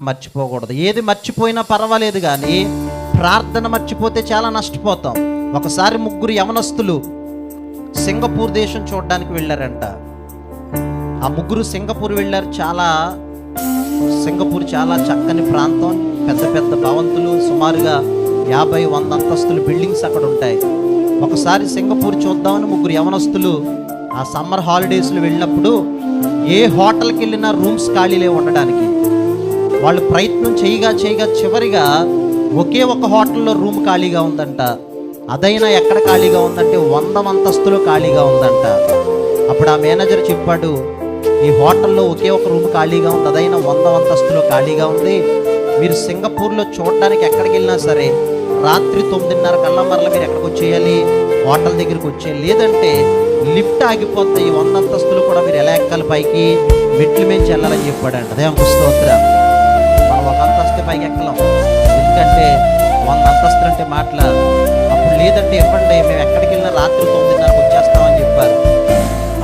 మర్చిపోకూడదు. ఏది మర్చిపోయినా పర్వాలేదు కానీ ప్రార్థన మర్చిపోతే చాలా నష్టపోతాం. ఒకసారి ముగ్గురు యవనస్తులు సింగపూర్ దేశం చూడడానికి వెళ్ళారంట. ఆ ముగ్గురు సింగపూర్ వెళ్ళారు. చాలా సింగపూర్ చాలా చక్కని ప్రాంతం. పెద్ద పెద్ద భవంతులు సుమారుగా యాభై వంద అంతస్తులు బిల్డింగ్స్ అక్కడ ఉంటాయి. ఒకసారి సింగపూర్ చూద్దామని ముగ్గురు యవనస్తులు ఆ సమ్మర్ హాలిడేస్లో వెళ్ళినప్పుడు ఏ హోటల్కి వెళ్ళినా రూమ్స్ ఖాళీలే ఉండడానికి. వాళ్ళు ప్రయత్నం చేయగా చేయగా చివరిగా ఒకే ఒక హోటల్లో రూమ్ ఖాళీగా ఉందంట. అదైనా ఎక్కడ ఖాళీగా ఉందంటే వంద అంతస్తులు ఖాళీగా ఉందంట. అప్పుడు ఆ మేనేజర్ చెప్పాడు ఈ హోటల్లో ఒకే ఒక రూమ్ ఖాళీగా ఉంది అదైనా వంద అంతస్తులు ఖాళీగా ఉంది. మీరు సింగపూర్లో చూడడానికి ఎక్కడికి వెళ్ళినా సరే రాత్రి తొమ్మిదిన్నర కల్లా మరల మీరు ఎక్కడికి వచ్చేయాలి? హోటల్ దగ్గరికి వచ్చేయాలి? లేదంటే లిఫ్ట్ ఆగిపోతే ఈ వంద అంతస్తులు కూడా మీరు ఎలా ఎక్కాలి పైకి? మెట్లు మించి వెళ్ళాలని చెప్పాడంట. అదే స్తోత్రం. ఒక పైకి ఎక్కలేం ఎందుకంటే వంద అంతస్తులు అంటే మాటల. అప్పుడు లేదంటే ఇవ్వండి మేము ఎక్కడికి వెళ్ళినా రాత్రి తొమ్మిదిన్నరకు వచ్చేస్తామని చెప్పారు.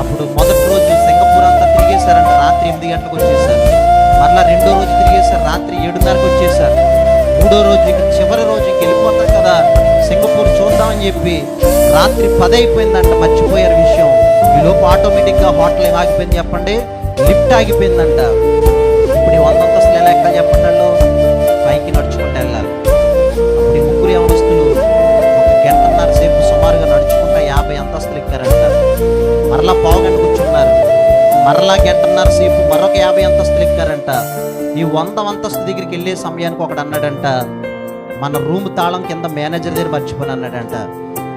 అప్పుడు మొదటి రోజు సింగపూర్ అంతా తిరిగేశారంట రాత్రి ఎనిమిది గంటలకు వచ్చేసారు మరలా రెండో రోజు తిరిగేశారు రాత్రి ఏడున్నరకు వచ్చేసారు మూడో రోజు ఇక్కడ చివరి రోజు వెళ్ళిపోతాం కదా సింగపూర్ చూద్దామని చెప్పి రాత్రి పది అయిపోయిందంట మర్చిపోయారు విషయం. ఈలోపు ఆటోమేటిక్గా హోటల్ ఏం ఆగిపోయింది చెప్పండి? లిఫ్ట్ ఆగిపోయిందంట. అంతస్తులు ఎక్కారంటారు మరలా పావుగంట కూర్చున్నారు. మరలా గంటన్నర సేపు మరొక యాభై అంతస్తులు ఎక్కారంట. ఈ వంద అంతస్తు దగ్గరికి వెళ్ళే సమయానికి ఒకడు అన్నాడంట మన రూమ్ తాళం కింద మేనేజర్ దగ్గర మర్చిపోయి అన్నాడంట.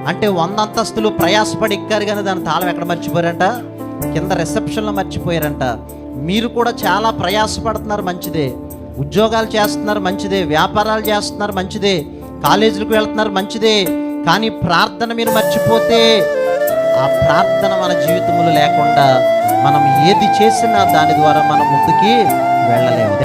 అంటే వంద అంతస్తులు ప్రయాసపడి ఎక్కారు కానీ దాని తాళం ఎక్కడ మర్చిపోయారంట? కింద రిసెప్షన్లో మర్చిపోయారంట. మీరు కూడా చాలా ప్రయాసపడుతున్నారు మంచిదే. ఉద్యోగాలు చేస్తున్నారు మంచిదే. వ్యాపారాలు చేస్తున్నారు మంచిదే. కాలేజీలకు వెళ్తున్నారు మంచిదే. కానీ ప్రార్థన మీరు మర్చిపోతే ఆ ప్రార్థన మన జీవితంలో లేకుండా మనం ఏది చేసినా దాని ద్వారా మనం ముందుకి వెళ్ళలేము.